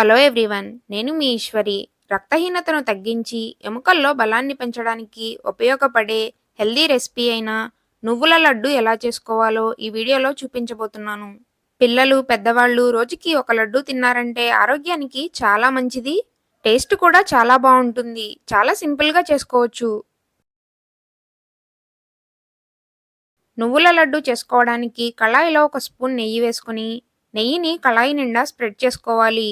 Hello everyone నేను మీ ఈశ్వరి. రక్తహీనతను తగ్గించి ఎముకల్లో బలాన్ని పెంచడానికి ఉపయోగపడే హెల్దీ రెసిపీ అయిన నువ్వుల లడ్డు ఎలా చేసుకోవాలో ఈ వీడియోలో చూపించబోతున్నాను. పిల్లలు పెద్దవాళ్ళు రోజుకి ఒక లడ్డు తిన్నారంటే ఆరోగ్యానికి చాలా మంచిది టేస్ట్ కూడా చాలా బాగుంటుంది. చాలా సింపుల్గా చేసుకోవచ్చు. నువ్వుల లడ్డు చేసుకోవడానికి కళాయిలో ఒక స్పూన్ నెయ్యి వేసుకుని నెయ్యిని కళాయి నిండా స్ప్రెడ్ చేసుకోవాలి.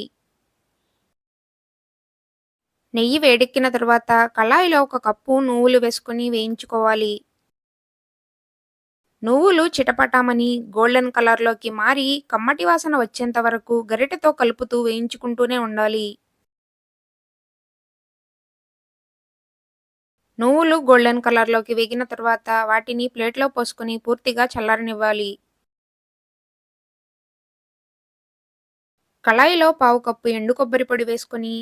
నెయ్యి వేడెక్కిన తర్వాత కళాయిలో ఒక కప్పు నువ్వులు వేసుకొని వేయించుకోవాలి. నువ్వులు చిటపటామని గోల్డెన్ కలర్లోకి మారి కమ్మటి వాసన వచ్చేంత వరకు గరిటెతో కలుపుతూ వేయించుకుంటూనే ఉండాలి. నువ్వులు గోల్డెన్ కలర్లోకి వేగిన తర్వాత వాటిని ప్లేట్లో పోసుకొని పూర్తిగా చల్లారనివ్వాలి. కళాయిలో పావు కప్పు ఎండు కొబ్బరి పొడి వేసుకొని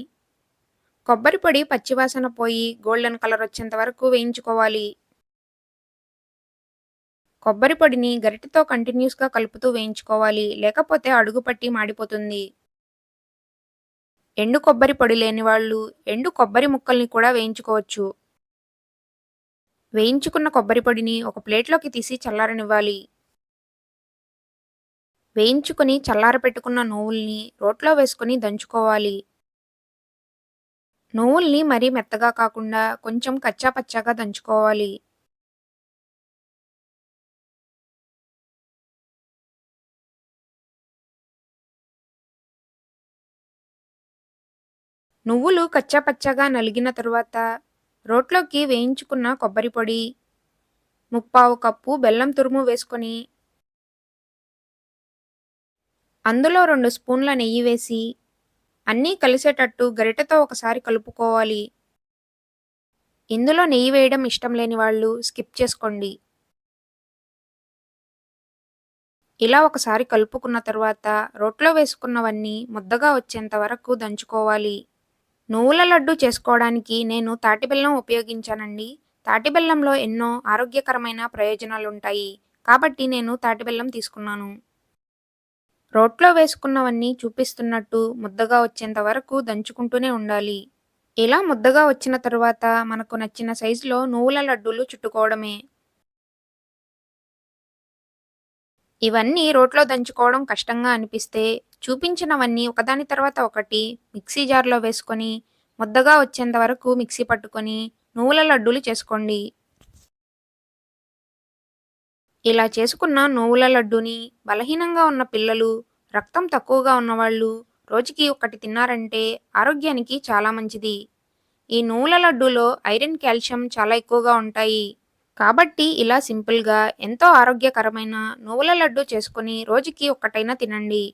కొబ్బరి పొడి పచ్చివాసన పోయి గోల్డెన్ కలర్ వచ్చేంత వరకు వేయించుకోవాలి. కొబ్బరి పొడిని గరిటెతో కంటిన్యూస్గా కలుపుతూ వేయించుకోవాలి. లేకపోతే అడుగు పట్టి మాడిపోతుంది. ఎండు కొబ్బరి పొడి లేని వాళ్ళు ఎండు కొబ్బరి ముక్కల్ని కూడా వేయించుకోవచ్చు. వేయించుకున్న కొబ్బరి పొడిని ఒక ప్లేట్లోకి తీసి చల్లారనివ్వాలి. వేయించుకుని చల్లారపెట్టుకున్న నువ్వుల్ని రోట్లో వేసుకొని దంచుకోవాలి. నువ్వుల్ని మరీ మెత్తగా కాకుండా కొంచెం కచ్చా పచ్చాగా దంచుకోవాలి. నువ్వులు కచ్చా పచ్చగా నలిగిన తరువాత రోట్లోకి వేయించుకున్న కొబ్బరి పొడి ముప్పావు కప్పు బెల్లం తురుము వేసుకొని అందులో రెండు స్పూన్ల నెయ్యి వేసి అన్నీ కలిసేటట్టు గరిటెతో ఒకసారి కలుపుకోవాలి. ఇందులో నెయ్యి వేయడం ఇష్టం లేని వాళ్ళు స్కిప్ చేసుకోండి. ఇలా ఒకసారి కలుపుకున్న తర్వాత రోట్లో వేసుకున్నవన్నీ ముద్దగా వచ్చేంత వరకు దంచుకోవాలి. నువ్వుల లడ్డు చేసుకోవడానికి నేను తాటిబెల్లం ఉపయోగించానండి. తాటిబెల్లంలో ఎన్నో ఆరోగ్యకరమైన ప్రయోజనాలుంటాయి. కాబట్టి నేను తాటిబెల్లం తీసుకున్నాను. రోట్లో వేసుకున్నవన్నీ చూపిస్తున్నట్టు ముద్దగా వచ్చేంత వరకు దంచుకుంటూనే ఉండాలి. ఇలా ముద్దగా వచ్చిన తరువాత మనకు నచ్చిన సైజులో నువ్వుల లడ్డూలు చుట్టుకోవడమే. ఇవన్నీ రోట్లో దంచుకోవడం కష్టంగా అనిపిస్తే చూపించినవన్నీ ఒకదాని తర్వాత ఒకటి మిక్సీ జార్లో వేసుకొని ముద్దగా వచ్చేంత వరకు మిక్సీ పట్టుకొని నువ్వుల లడ్డూలు చేసుకోండి. ఇలా చేసుకున్న నువ్వుల లడ్డుని బలహీనంగా ఉన్న పిల్లలు రక్తం తక్కువగా ఉన్నవాళ్ళు రోజుకి ఒకటి తిన్నారంటే ఆరోగ్యానికి చాలా మంచిది. ఈ నువ్వుల లడ్డూలో ఐరన్ కాల్షియం చాలా ఎక్కువగా ఉంటాయి. కాబట్టి ఇలా సింపుల్గా ఎంతో ఆరోగ్యకరమైన నువ్వుల లడ్డు చేసుకుని రోజుకి ఒక్కటైనా తినండి.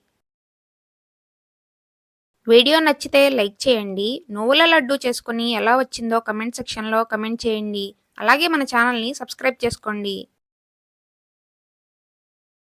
వీడియో నచ్చితే లైక్ చేయండి. నువ్వుల లడ్డు చేసుకుని ఎలా వచ్చిందో కమెంట్ సెక్షన్లో కమెంట్ చేయండి. అలాగే మన ఛానల్ని సబ్స్క్రైబ్ చేసుకోండి.